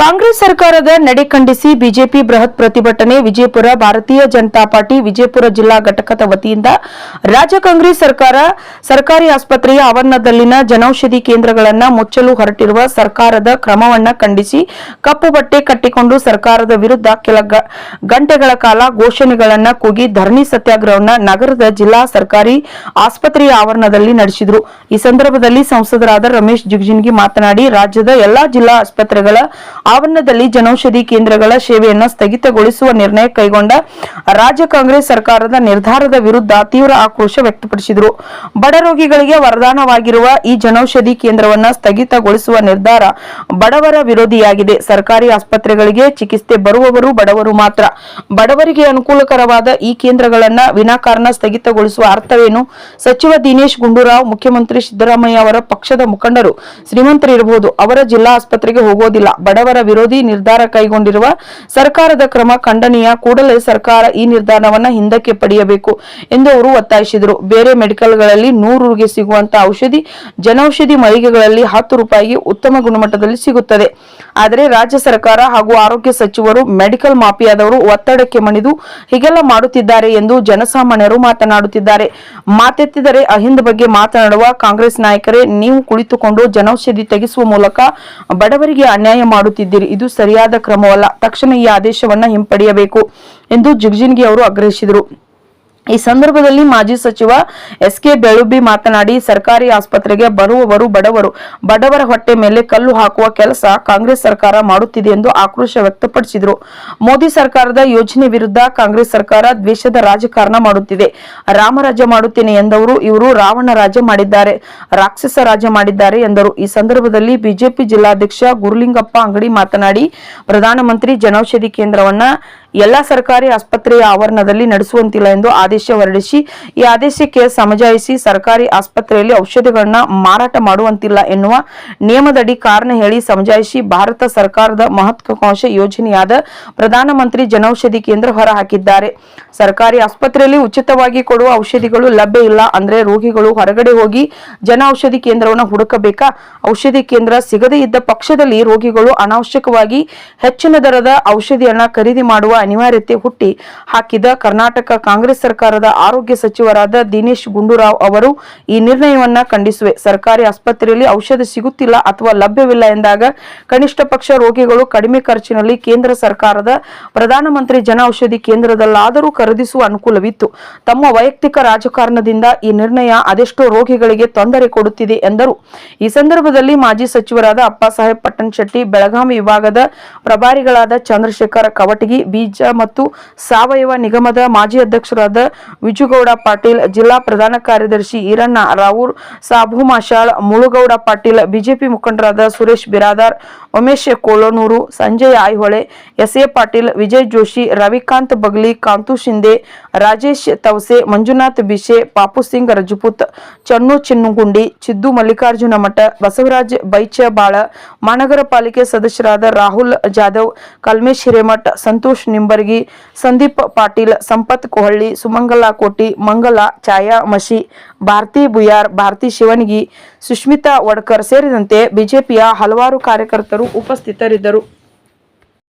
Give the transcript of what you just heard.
ಕಾಂಗ್ರೆಸ್ ಸರ್ಕಾರದ ನಡೆ ಖಂಡಿಸಿ ಬಿಜೆಪಿ ಬೃಹತ್ ಪ್ರತಿಭಟನೆ ವಿಜಯಪುರ ಭಾರತೀಯ ಜನತಾ ಪಾರ್ಟಿ ವಿಜಯಪುರ ಜಿಲ್ಲಾ ಘಟಕದ ವತಿಯಿಂದ ರಾಜ್ಯ ಕಾಂಗ್ರೆಸ್ ಸರ್ಕಾರ ಸರ್ಕಾರಿ ಆಸ್ಪತ್ರೆಯ ಆವರಣದಲ್ಲಿನ ಜನೌಷಧಿ ಕೇಂದ್ರಗಳನ್ನು ಮುಚ್ಚಲು ಹೊರಟಿರುವ ಸರ್ಕಾರದ ಕ್ರಮವನ್ನು ಖಂಡಿಸಿ ಕಪ್ಪು ಬಟ್ಟೆ ಕಟ್ಟಿಕೊಂಡು ಸರ್ಕಾರದ ವಿರುದ್ಧ ಕೆಲ ಗಂಟೆಗಳ ಕಾಲ ಘೋಷಣೆಗಳನ್ನು ಕೂಗಿ ಧರಣಿ ಸತ್ಯಾಗ್ರಹವನ್ನ ನಗರದ ಜಿಲ್ಲಾ ಸರ್ಕಾರಿ ಆಸ್ಪತ್ರೆಯ ಆವರಣದಲ್ಲಿ ನಡೆಸಿದರು. ಈ ಸಂದರ್ಭದಲ್ಲಿ ಸಂಸದರಾದ ರಮೇಶ್ ಜಿಗಜಿಣಗಿ ಮಾತನಾಡಿ, ರಾಜ್ಯದ ಎಲ್ಲಾ ಜಿಲ್ಲಾ ಆಸ್ಪತ್ರೆಗಳ ಆವರಣದಲ್ಲಿ ಜನೌಷಧಿ ಕೇಂದ್ರಗಳ ಸೇವೆಯನ್ನು ಸ್ಥಗಿತಗೊಳಿಸುವ ನಿರ್ಣಯ ಕೈಗೊಂಡ ರಾಜ್ಯ ಕಾಂಗ್ರೆಸ್ ಸರ್ಕಾರದ ನಿರ್ಧಾರದ ವಿರುದ್ಧ ತೀವ್ರ ಆಕ್ರೋಶ ವ್ಯಕ್ತಪಡಿಸಿದರು. ಬಡ ರೋಗಿಗಳಿಗೆ ವರದಾನವಾಗಿರುವ ಈ ಜನೌಷಧಿ ಕೇಂದ್ರವನ್ನ ಸ್ಥಗಿತಗೊಳಿಸುವ ನಿರ್ಧಾರ ಬಡವರ ವಿರೋಧಿಯಾಗಿದೆ. ಸರ್ಕಾರಿ ಆಸ್ಪತ್ರೆಗಳಿಗೆ ಚಿಕಿತ್ಸೆ ಬರುವವರು ಬಡವರು ಮಾತ್ರ. ಬಡವರಿಗೆ ಅನುಕೂಲಕರವಾದ ಈ ಕೇಂದ್ರಗಳನ್ನು ವಿನಾಕಾರಣ ಸ್ಥಗಿತಗೊಳಿಸುವ ಅರ್ಥವೇನು? ಸಚಿವ ದಿನೇಶ್ ಗುಂಡೂರಾವ್, ಮುಖ್ಯಮಂತ್ರಿ ಸಿದ್ದರಾಮಯ್ಯ ಅವರ ಪಕ್ಷದ ಮುಖಂಡರು ಶ್ರೀಮಂತರಿರಬಹುದು. ಅವರ ಜಿಲ್ಲಾ ಆಸ್ಪತ್ರೆಗೆ ಹೋಗೋದಿಲ್ಲ. ಬಡವರ ವಿರೋಧಿ ನಿರ್ಧಾರ ಕೈಗೊಂಡಿರುವ ಸರ್ಕಾರದ ಕ್ರಮ ಖಂಡನೀಯ. ಕೂಡಲೇ ಸರ್ಕಾರ ಈ ನಿರ್ಧಾರವನ್ನು ಹಿಂದಕ್ಕೆ ಪಡೆಯಬೇಕು ಎಂದು ಅವರು ಒತ್ತಾಯಿಸಿದರು. ಬೇರೆ ಮೆಡಿಕಲ್ಗಳಲ್ಲಿ ನೂರುಗೆ ಸಿಗುವಂತಹ ಔಷಧಿ, ಜನೌಷಧಿ ಮಳಿಗೆಗಳಲ್ಲಿ ಹತ್ತು ರೂಪಾಯಿಗೆ ಉತ್ತಮ ಗುಣಮಟ್ಟದಲ್ಲಿ ಸಿಗುತ್ತದೆ. ಆದರೆ ರಾಜ್ಯ ಸರ್ಕಾರ ಹಾಗೂ ಆರೋಗ್ಯ ಸಚಿವರು ಮೆಡಿಕಲ್ ಮಾಫಿಯಾದವರು ಒತ್ತಡಕ್ಕೆ ಮಣಿದು ಹೀಗೆಲ್ಲ ಮಾಡುತ್ತಿದ್ದಾರೆ ಎಂದು ಜನಸಾಮಾನ್ಯರು ಮಾತನಾಡುತ್ತಿದ್ದಾರೆ. ಮಾತೆತ್ತಿದರೆ ಅಹಿಂದ ಬಗ್ಗೆ ಮಾತನಾಡುವ ಕಾಂಗ್ರೆಸ್ ನಾಯಕರೇ, ನೀವು ಕುಳಿತುಕೊಂಡು ಜನೌಷಧಿ ತೆಗೆಸುವ ಮೂಲಕ ಬಡವರಿಗೆ ಅನ್ಯಾಯ ಮಾಡುತ್ತಿದ್ದೀರಿ. ಇದು ಸರಿಯಾದ ಕ್ರಮವಲ್ಲ. ತಕ್ಷಣ ಈ ಆದೇಶವನ್ನ ಹಿಂಪಡೆಯಬೇಕು ಎಂದು ಜಿಗ್ಜಿನ್ಗಿ ಅವರು ಆಗ್ರಹಿಸಿದರು. ಈ ಸಂದರ್ಭದಲ್ಲಿ ಮಾಜಿ ಸಚಿವ ಎಸ್ ಕೆ ಬೆಳುಬಿ ಮಾತನಾಡಿ, ಸರ್ಕಾರಿ ಆಸ್ಪತ್ರೆಗೆ ಬರುವವರು ಬಡವರು, ಬಡವರ ಹೊಟ್ಟೆ ಮೇಲೆ ಕಲ್ಲು ಹಾಕುವ ಕೆಲಸ ಕಾಂಗ್ರೆಸ್ ಸರ್ಕಾರ ಮಾಡುತ್ತಿದೆ ಎಂದು ಆಕ್ರೋಶ ವ್ಯಕ್ತಪಡಿಸಿದರು. ಮೋದಿ ಸರ್ಕಾರದ ಯೋಜನೆ ವಿರುದ್ಧ ಕಾಂಗ್ರೆಸ್ ಸರ್ಕಾರ ದ್ವೇಷದ ರಾಜಕಾರಣ ಮಾಡುತ್ತಿದೆ. ರಾಮರಾಜ್ಯ ಮಾಡುತ್ತೇನೆ ಎಂದವರು, ಇವರು ರಾವಣ ರಾಜ್ಯ ಮಾಡಿದ್ದಾರೆ, ರಾಕ್ಷಸ ರಾಜ್ಯ ಮಾಡಿದ್ದಾರೆ ಎಂದರು. ಈ ಸಂದರ್ಭದಲ್ಲಿ ಬಿಜೆಪಿ ಜಿಲ್ಲಾಧ್ಯಕ್ಷ ಗುರುಲಿಂಗಪ್ಪ ಅಂಗಡಿ ಮಾತನಾಡಿ, ಪ್ರಧಾನಮಂತ್ರಿ ಜನೌಷಧಿ ಕೇಂದ್ರವನ್ನ ಎಲ್ಲಾ ಸರ್ಕಾರಿ ಆಸ್ಪತ್ರೆಯ ಆವರಣದಲ್ಲಿ ನಡೆಸುವಂತಿಲ್ಲ ಎಂದು ಆದೇಶ ಹೊರಡಿಸಿ, ಈ ಆದೇಶಕ್ಕೆ ಸಮಜಾಯಿಸಿ ಸರ್ಕಾರಿ ಆಸ್ಪತ್ರೆಯಲ್ಲಿ ಔಷಧಿಗಳನ್ನ ಮಾರಾಟ ಮಾಡುವಂತಿಲ್ಲ ಎನ್ನುವ ನಿಯಮದಡಿ ಕಾರಣ ಹೇಳಿ ಸಮಜಾಯಿಸಿ ಭಾರತ ಸರ್ಕಾರದ ಮಹತ್ವಾಕಾಂಕ್ಷ ಯೋಜನೆಯಾದ ಪ್ರಧಾನಮಂತ್ರಿ ಜನೌಷಧಿ ಕೇಂದ್ರ ಹೊರಹಾಕಿದ್ದಾರೆ. ಸರ್ಕಾರಿ ಆಸ್ಪತ್ರೆಯಲ್ಲಿ ಉಚಿತವಾಗಿ ಕೊಡುವ ಔಷಧಿಗಳು ಲಭ್ಯ ಇಲ್ಲ ಅಂದ್ರೆ ರೋಗಿಗಳು ಹೊರಗಡೆ ಹೋಗಿ ಜನ ಔಷಧಿ ಕೇಂದ್ರವನ್ನು ಹುಡುಕಬೇಕಾ? ಔಷಧಿ ಕೇಂದ್ರ ಸಿಗದೇ ಇದ್ದ ಪಕ್ಷದಲ್ಲಿ ರೋಗಿಗಳು ಅನಾವಶ್ಯಕವಾಗಿ ಹೆಚ್ಚಿನ ದರದ ಔಷಧಿಯನ್ನ ಖರೀದಿ ಮಾಡುವ ಅನಿವಾರ್ಯತೆ ಹುಟ್ಟಿ ಹಾಕಿದ ಕರ್ನಾಟಕ ಕಾಂಗ್ರೆಸ್ ಸರ್ಕಾರದ ಆರೋಗ್ಯ ಸಚಿವರಾದ ದಿನೇಶ್ ಗುಂಡೂರಾವ್ ಅವರು ಈ ನಿರ್ಣಯವನ್ನ ಖಂಡಿಸುವೆ. ಸರ್ಕಾರಿ ಆಸ್ಪತ್ರೆಯಲ್ಲಿ ಔಷಧ ಸಿಗುತ್ತಿಲ್ಲ ಅಥವಾ ಲಭ್ಯವಿಲ್ಲ ಎಂದಾಗ ಕನಿಷ್ಠ ಪಕ್ಷ ರೋಗಿಗಳು ಕಡಿಮೆ ಖರ್ಚಿನಲ್ಲಿ ಕೇಂದ್ರ ಸರ್ಕಾರದ ಪ್ರಧಾನಮಂತ್ರಿ ಜನ ಔಷಧಿ ಕೇಂದ್ರದಲ್ಲಾದರೂ ಖರೀದಿಸುವ ಅನುಕೂಲವಿತ್ತು. ತಮ್ಮ ವೈಯಕ್ತಿಕ ರಾಜಕಾರಣದಿಂದ ಈ ನಿರ್ಣಯ ಅದೆಷ್ಟೋ ರೋಗಿಗಳಿಗೆ ತೊಂದರೆ ಕೊಡುತ್ತಿದೆ ಎಂದರು. ಈ ಸಂದರ್ಭದಲ್ಲಿ ಮಾಜಿ ಸಚಿವರಾದ ಅಪ್ಪಾಸಾಹೇಬ್ ಪಟ್ಟಣಶೆಟ್ಟಿ ಬೆಳಗಾವಿ ವಿಭಾಗದ ಪ್ರಭಾರಿಗಳಾದ ಚಂದ್ರಶೇಖರ ಕವಟಗಿ ಬೀಜ ಮತ್ತು ಸಾವಯವ ನಿಗಮದ ಮಾಜಿ ಅಧ್ಯಕ್ಷರಾದ ವಿಜುಗೌಡ ಪಾಟೀಲ್, ಜಿಲ್ಲಾ ಪ್ರಧಾನ ಕಾರ್ಯದರ್ಶಿ ಈರಣ್ಣ ರಾವೂರ್, ಸಾಬು ಮಾಶಾಳ್ ಮುಳುಗೌಡ ಪಾಟೀಲ್, ಬಿಜೆಪಿ ಮುಖಂಡರಾದ ಸುರೇಶ್ ಬಿರಾದಾರ್, ಉಮೇಶ್ ಕೋಲನೂರು ಸಂಜಯ್ ಆಯ್ಹೊಳೆ ಎಸ್ ಎ ಪಾಟೀಲ್, ವಿಜಯ್ ಜೋಶಿ, ರವಿಕಾಂತ್ ಬಗ್ಲಿ, ಕಾಂತು ಶಿಂದೆ ರಾಜೇಶ್ ತವಸೆ ಮಂಜುನಾಥ್ ಬಿಶೆ, ಪಾಪು ಸಿಂಗ್ ರಜಪೂತ್, ಚನ್ನು ಚಿನ್ನುಗುಂಡಿ, ಚಿದ್ದು ಮಲ್ಲಿಕಾರ್ಜುನ ಮಠ, ಬಸವರಾಜ್ ಬೈಚ ಬಾಳ ಮಹಾನಗರ ಪಾಲಿಕೆ ಸದಸ್ಯರಾದ ರಾಹುಲ್ ಜಾಧವ್, ಕಲ್ಮೇಶ್ ಹಿರೇಮಠ್, ಸಂತೋಷ್ ನಿಂಬರ್ಗಿ, ಸಂದೀಪ್ ಪಾಟೀಲ್, ಸಂಪತ್ ಕೊಹಳ್ಳಿ ಸುಮಂಗಲ ಕೋಟಿ, ಮಂಗಲ, ಛಾಯಾ ಮಶಿ, ಭಾರತಿ ಬುಯಾರ್ ಭಾರತಿ ಶಿವನಗಿ ಸುಷ್ಮಿತಾ ವಡ್ಕರ್ ಸೇರಿದಂತೆ ಬಿಜೆಪಿಯ ಹಲವಾರು ಕಾರ್ಯಕರ್ತರು ಉಪಸ್ಥಿತರಿದ್ದರು.